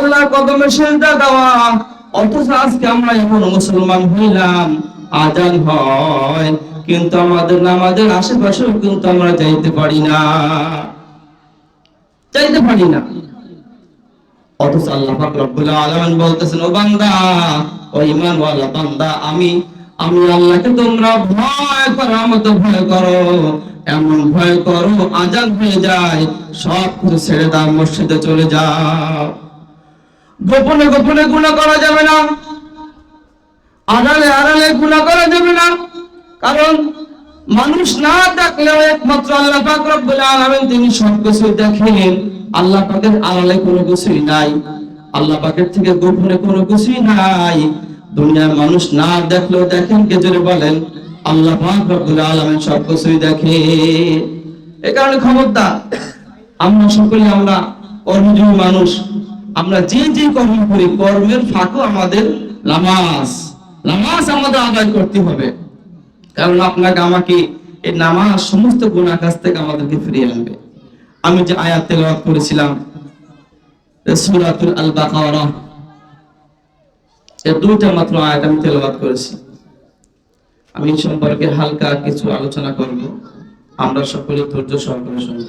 আল্লাহ কদমে সেজদা দেওয়া। অথচ আজকে আমরা এখন মুসলমান হইলাম, আজান হয়। কিন্তু আমাদের নামাজের আশেপাশেও কিন্তু আমরা যাইতে পারি না। যাইতে পারি না। অথচ আল্লাহ রব্বুল আলামিন বলতেছেন, ও বান্দা, ও ঈমানওয়ালা বান্দা, আমি আমি আল্লাহকে তোমরা ভয় করার মতো ভয় করো। এমন ভয় করো, আজান হয়ে যায় সব কিছু ছেড়ে দাও, মসজিদে চলে যাও। গোপনে গোপনে গুনাহ করা যাবে না। আড়ালে আড়ালে গুনাহ করা যাবে না। কারণ মানুষ না দেখলেও একমাত্র আল্লাহ পাক রব্বুল আলামিন তিনি সবকিছু দেখেন। আল্লাহ পাকের আড়ালে কোনো কিছুই নাই। আল্লাহ পাকের থেকে গোপনে কোনো কিছুই নাই। দুনিয়ার মানুষ না দেখলেও দেখেন, কে জোরে বলেন? আল্লাহ পাক রব্বুল আলামিন সবকিছুই দেখে এই কারণে খবরদার, আমরা সকলে আমরা কর্মজীবী মানুষ। আমরা যে যে কর্ম করি, কর্মের ফাঁকও আমাদের নামাজ। নামাজ আমাদের আদায় করতে হবে। কারণ আপনাকে আমাকে এই নামাজ সমস্ত গুণা কাছ থেকে আমাদেরকে ফিরিয়ে আনবে। আমি যে আয়াত তেলাওয়াত করেছিলাম সূরাতুল আল বাকারা দুইটা মাত্র আয়াত আমি তেলাওয়াত করেছি। আমি সম্পর্কে হালকা কিছু আলোচনা করব। আমরা সকলে ধৈর্য সহকারে শুনব।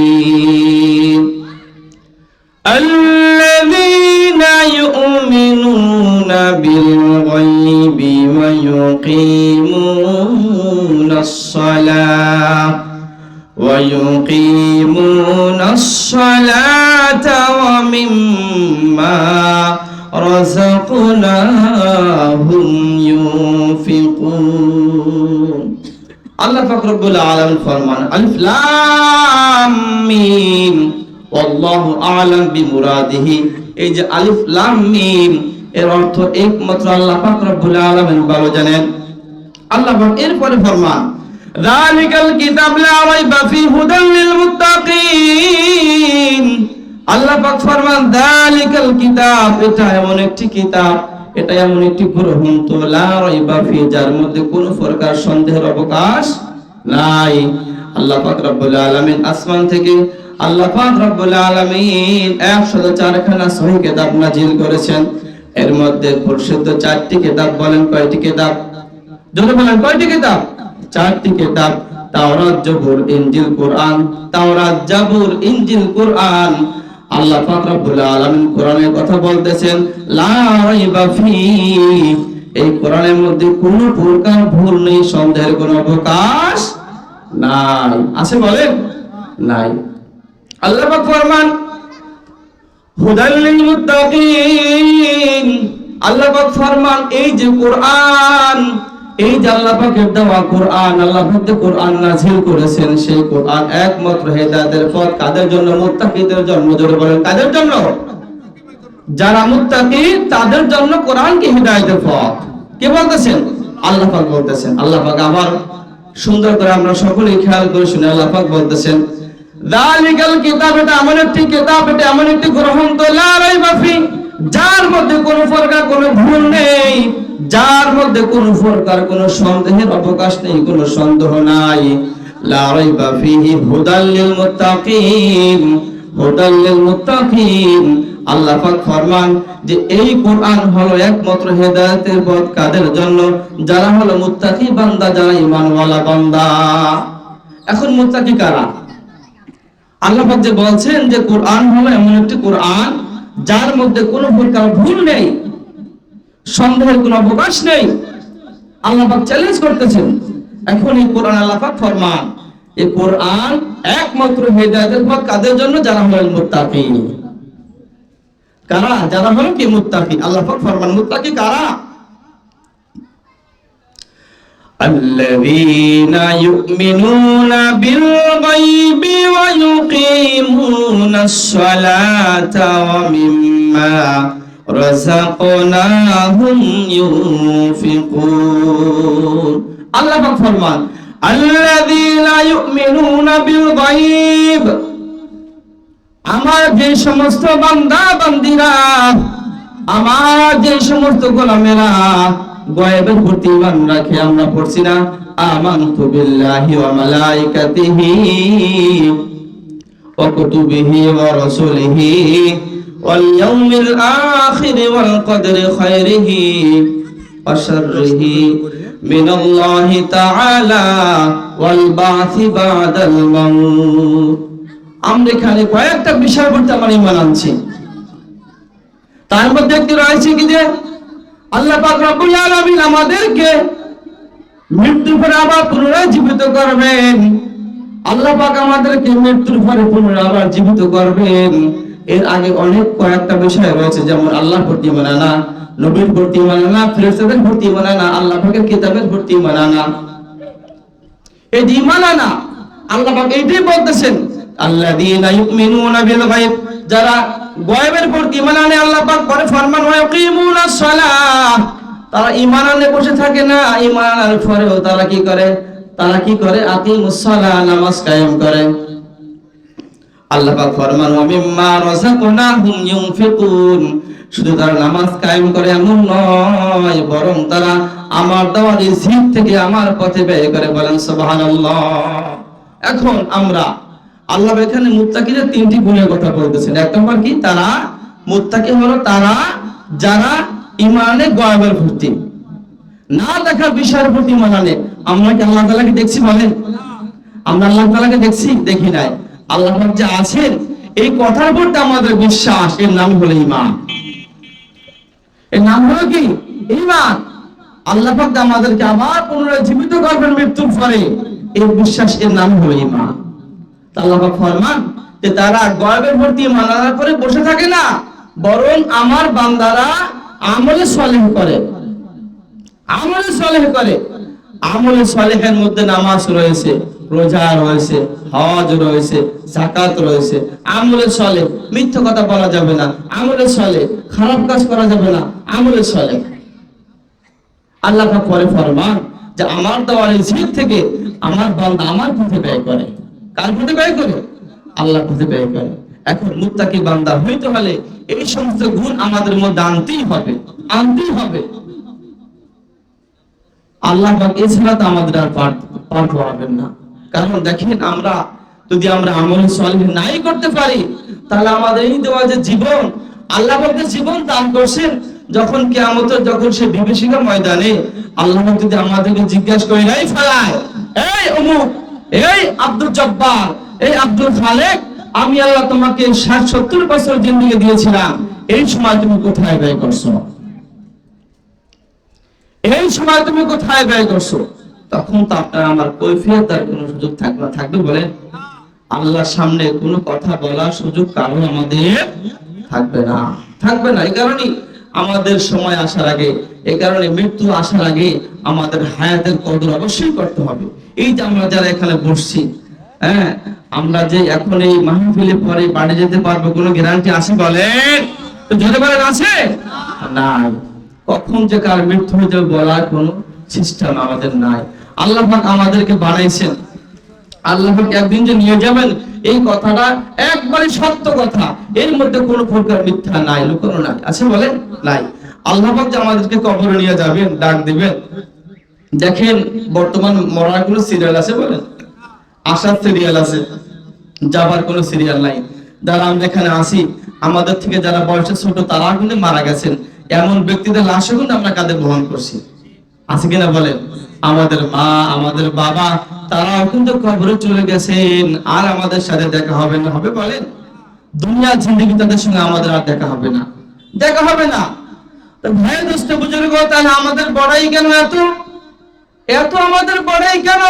الصلاة ومما رزقناهم ينفقون আল্লাহ পাক রব্বুল আলামিন ফরমান আলিফ লাম মিম ওয়াল্লাহু আ'লাম বিমুরাদিহি এই যে আলিফ লাম মিম এর অর্থ একমাত্র আল্লাহ পাক রব্বুল আলামিন ভালো জানেন আল্লাহ পাক এরপরে ফরমান যালিকাল কিতাব লা রাইবা ফি হুদাল লিল মুত্তাকিন আল্লাহ পাক ফরমান যালিকাল কিতাব এটা এমন একটি কিতাব, এটা এমন একটি গ্রন্থ, লা রাইবা ফি, যার মধ্যে কোনো প্রকার সন্দেহের অবকাশ নাই। আল্লাহ পাক রব্বুল আলামিন আসমান থেকে আল্লাহ পাক রব্বুল আলামিন 104 খানা সহিহ কিতাব নাজিল করেছেন। এর মধ্যে পরিশুদ্ধ চারটি কিতাব বলেন, কয়টি কিতাব? যদি বলেন, কয়টি কিতাব? চারটি কিতাব, তাওরাত, জবুর, ইনজিল, কোরআন। তাওরাত, জাবুর, ইনজিল, কোরআন। আল্লাহ পাক আলামিন কথা বলতেছেন, লা রাইবা ফি এই কোরআনের মধ্যে কোনো প্রকার ভুল নেই, সন্দেহের কোনো অবকাশ নাই। আছে বলেন নাই। আল্লাহ পাক ফরমান, হুদাল লিল মুত্তাকিন আল্লাহ পাক ফরমান, এই যে কোরআন এই যে আল্লাহ পাকের দেওয়া কোরআন, আল্লাহ পাক কোরআন নাযিল করেছেন, সেই কোরআন একমাত্র হেদায়েতের পথ। কাদের জন্য? মুত্তাকিদের জন্য, জোরে বলেন, কাদের জন্য? যারা মুত্তাকি, তাদের জন্য কোরআনকে হেদায়েতের পথ? কে বলতেছেন? আল্লাহ পাক বলতেছেন। আল্লাহ পাক আবার সুন্দর করে আমরা সকলেই খেয়াল করে শুনে আল্লাহ পাক বলতেছেন দালিকাল কিতাব, এটা এমন একটি কিতাব, এটা এমন একটি গ্রন্থ, লা রাইবা যার মধ্যে কোনো ফরকা কোনো ভুল নেই। যার মধ্যে কোনো প্রকার কোনো সন্দেহের অবকাশ নেই, কোন সন্দেহ নাই। লা যে এই কোরআন হলো একমাত্র পথ কাদের জন্য? যারা হলো মুত্তাকি বান্দা, যারা ঈমানওয়ালা বান্দা। এখন মুত্তাকি কারা? আল্লাহ যে বলছেন যে কোরআন হলো এমন একটি কোরআন, যার মধ্যে কোনো ভুল নেই। সন্দেহের কোনো অবকাশ নেই আল্লাহ পাক চ্যালেঞ্জ করতেছেন এখন এই কোরআন আল্লাহ পাক ফরমান এই কোরআন একমাত্র হেদায়েতের পথ কাদের জন্য যারা হলেন মুত্তাকিন কারা যারা হলো কি মুত্তাকি আল্লাহ পাক ফরমান মুত্তাকি কারা الذين يؤمنون بالغيب ويقيمون الصلاة ومما রাযাকনাহুম ইউনফিকুন আল্লাহ পাক ফরমান, আল্লাযীনা ইউমিনুনা বিল গায়ব। আমার যে সমস্ত বান্দা বান্দিরা, আমার যে সমস্ত গোলামেরা, গয়েবের প্রতি ইমান রাখে, আমরা পড়ছি না, আমান্তু বিল্লাহি ওয়া মালাইকাতিহি ওয়া কুতুবিহি ওয়া রাসূলিহি। ওয়াল কদরি খায়রিহি ওয়া শাররিহি মিনাল্লাহি তাআলা ওয়াল বা'থি বা'দাল মাউত আমরা এখানে কয়েকটা বিষয় করতে আমার ইমান আনছি। তার মধ্যে একটি রয়েছে কি যে, আল্লাহ পাক রব্বুল আলামিন আমাদেরকে মৃত্যুর পরে আবার পুনরায় জীবিত করবেন। আল্লাহ পাক আমাদেরকে মৃত্যুর পরে পুনরায় আবার জীবিত করবেন। এর আগে অনেক কয়েকটা বিষয় রয়েছে, যেমন আল্লাহ প্রতি মানানা, নবীর প্রতি মানানা, ফেরেশতাদের প্রতি মানানা, আল্লাহ পাকের কিতাবের প্রতি মানানা। ইমান আনা আল্লাহ পাক এইটাই বলতেছেন বিল যারা গায়বের প্রতি ঈমান আনে আল্লাহ পাক পরে ফরমান ইয়াকিমুনাস সালাহ তারা ঈমান আনে বসে থাকে না, ঈমান আনার পরেও তারা কি করে? তারা কি করে? আকিমুস নামাজ কায়েম করে। আল্লাহ পাক ফরমান, ওয়া মিম্মা রাযাকনাহুম ইউনফিকুন। শুধু তারা নামাজ কায়েম করে এমন নয়, বরং তারা আমার দেওয়া রিজিক থেকে আমার পথে ব্যয় করে বলেন, সুবহানাল্লাহ। এখন আমরা, আল্লাহ এখানে মুত্তাকিদের তিনটি গুণের কথা বলতেছেন। এক নম্বর কি? তারা মুত্তাকি হলো তারা যারা ইমানে গয়বের ভর্তি না দেখা বিষয়ের প্রতি ইমান আমরা কি আল্লাহ তাআলাকে দেখছি বলেন? আমরা আল্লাহ তাআলাকে দেখছি, দেখি নাই। আল্লাহ যে আছেন, এই কথার প্রতি আমাদের বিশ্বাস। এর নাম হলো ঈমান। এর নাম হলো কি? ঈমান। আল্লাহ পাক আমাদেরকে আবার পুনরায় জীবিত করবেন মৃত্যুর পরে এই বিশ্বাস, এর নাম হলো ঈমান। তা আল্লাহ পাক ফরমান যে তারা গয়বের প্রতি ঈমান আনার করে বসে থাকে না, বরং আমার বান্দারা আমলে সলেহ করে। আমলে সলেহ করে। আমলে সলেহের মধ্যে নামাজ রয়েছে। রোজা রয়েছে, হজ রয়েছে জাকাত রয়েছে। আমলে সলে মিথ্য কথা বলা যাবে না। আমলে সলে খারাপ কাজ করা যাবে না। আমলে সলে আল্লাহ পরে ফরমান যে আমার দেওয়া রিজিক থেকে আমার বান্দা আমার পথে ব্যয় করে। কার পথে ব্যয় করে? আল্লাহ পথে ব্যয় করে। এখন মুত্তাকি বান্দা হইতে হলে এই সমস্ত গুণ আমাদের মধ্যে আনতেই হবে। আনতেই হবে। আল্লাহ এছাড়া তো আমাদের আর পার পার পাবেন না। কারণ দেখেন আমরা যদি আমরা আমল সলিহ নাই করতে পারি, তাহলে আমাদের এই দেওয়া যে জীবন, আল্লাহ পাকের জীবন দান করছেন, যখন কিয়ামতের, যখন সে বিভীষিকা ময়দানে, আল্লাহ যদি আমাদেরকে জিজ্ঞাসা করে ফেলায়, এই অমুক, এই আব্দুল জব্বার, এই আব্দুল খালেক, আমি আল্লাহ তোমাকে ষাট, সত্তর বছর জিন্দিগি দিয়েছিলাম, এই সময় তুমি কোথায় ব্যয় করছ? এই সময় তুমি কোথায় ব্যয় করছ? তখন তো আপনার আমার কৈফিয়ত দেওয়ার কোনো সুযোগ থাকবে থাকবে বলেন। আল্লাহর সামনে কোনো কথা বলার সুযোগ কারও আমাদের থাকবে না। থাকবে না, এই কারণে আমাদের সময় আসার আগে, এই কারণে মৃত্যু আসার আগে আমাদের হায়াতের কদর অবশ্যই করতে হবে। এই যে আমরা যারা এখানে বসছি হ্যাঁ আমরা যে এখন এই মাহফিলে পরে বাড়ি যেতে পারব, কোনো গ্যারান্টি আছে বলেন? জোরে বলেন, আছে? নাই। কখন যে কার মৃত্যু হয়ে যাবে বলার কোনো সিস্টেম আমাদের নাই। আল্লাহ আমাদেরকে বানাইছেন। আল্লাহ একদিন যে নিয়ে যাবেন, এই কথাটা একবারে সত্য কথা। এর মধ্যে কোনো প্রকার মিথ্যা নাই, লুকানো নাই। আছে বলেন নাই। আল্লাহ যে আমাদেরকে কবরে নিয়ে যাবেন, ডাক দিবেন। দেখেন, বর্তমান মরার কোনো সিরিয়াল আছে বলেন আসার সিরিয়াল আছে। যাবার কোনো সিরিয়াল নাই। যারা আমরা এখানে আসি আমাদের থেকে যারা বয়সে ছোট, তারা কিন্তু মারা গেছেন। এমন ব্যক্তিদের লাশও কিন্তু আমরা কাঁধে বহন করছি? আছে কিনা বলেন? আমাদের মা, আমাদের বাবা, তারাও কিন্তু কবরে চলে গেছেন। আর আমাদের সাথে দেখা হবে না। হবে বলেন? দুনিয়া জিন্দগি তাদের সঙ্গে আমাদের আর দেখা হবে না। দেখা হবে না। আমাদের বড়াই কেন এত? এত আমাদের বড়াই কেন?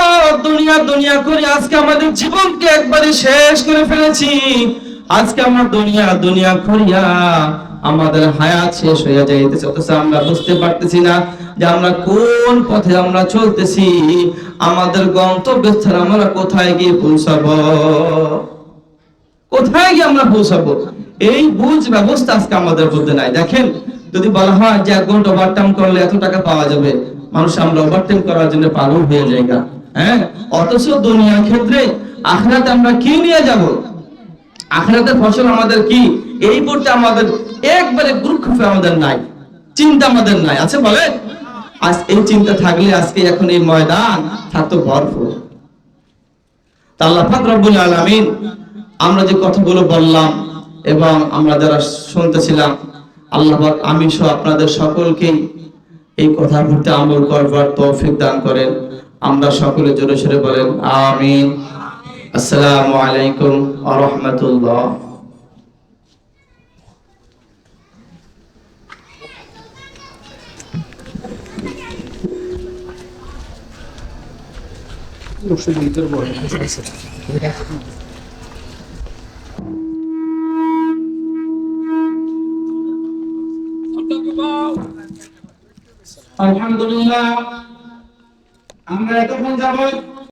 দুনিয়া দুনিয়া করে, আজকে আমাদের জীবনকে একবারে শেষ করে ফেলেছি। আজকে আমরা দুনিয়া দুনিয়া করিয়া আমাদের হায়াত শেষ হয়ে যাইতেছে। অথচ আমরা বুঝতে পারতেছি না যে আমরা কোন পথে আমরা চলতেছি। আমাদের গন্তব্যস্থলে আমরা কোথায় গিয়ে পৌঁছাবো? কোথায় গিয়ে আমরা পৌঁছাবো? এই বুঝ ব্যবস্থা আজকে আমাদের মধ্যে নাই। দেখেন, যদি বলা হয় যে এক ঘণ্টা ওভারটাইম করলে এত টাকা পাওয়া যাবে, মানুষ আমরা ওভারটাইম করার জন্য পাগল হয়ে যায়। হ্যাঁ? অথচ দুনিয়ার ক্ষেত্রে আখরাতে আমরা কি নিয়ে যাব? আখরাতের ফসল আমাদের কি? এই পড়তে আমাদের একবারে গুরুত্ব আমাদের নাই, চিন্তা আমাদের নাই, আছে বলে? আজ এই চিন্তা থাকলে আজকে এখন এই ময়দান থাকতো ভরপুর। রব্বুল আমরা যে কথাগুলো বললাম এবং আমরা যারা শুনতেছিলাম, আল্লাহ আমি সহ আপনাদের সকলকেই এই কথার প্রতি আমল করবার তৌফিক দান করেন। আমরা সকলে জোরে সরে বলেন, আমিন। আসসালামু আলাইকুম ওয়া রাহমাতুল্লাহ আলহামদুলিল্লাহ আমরা এতক্ষণ যাবত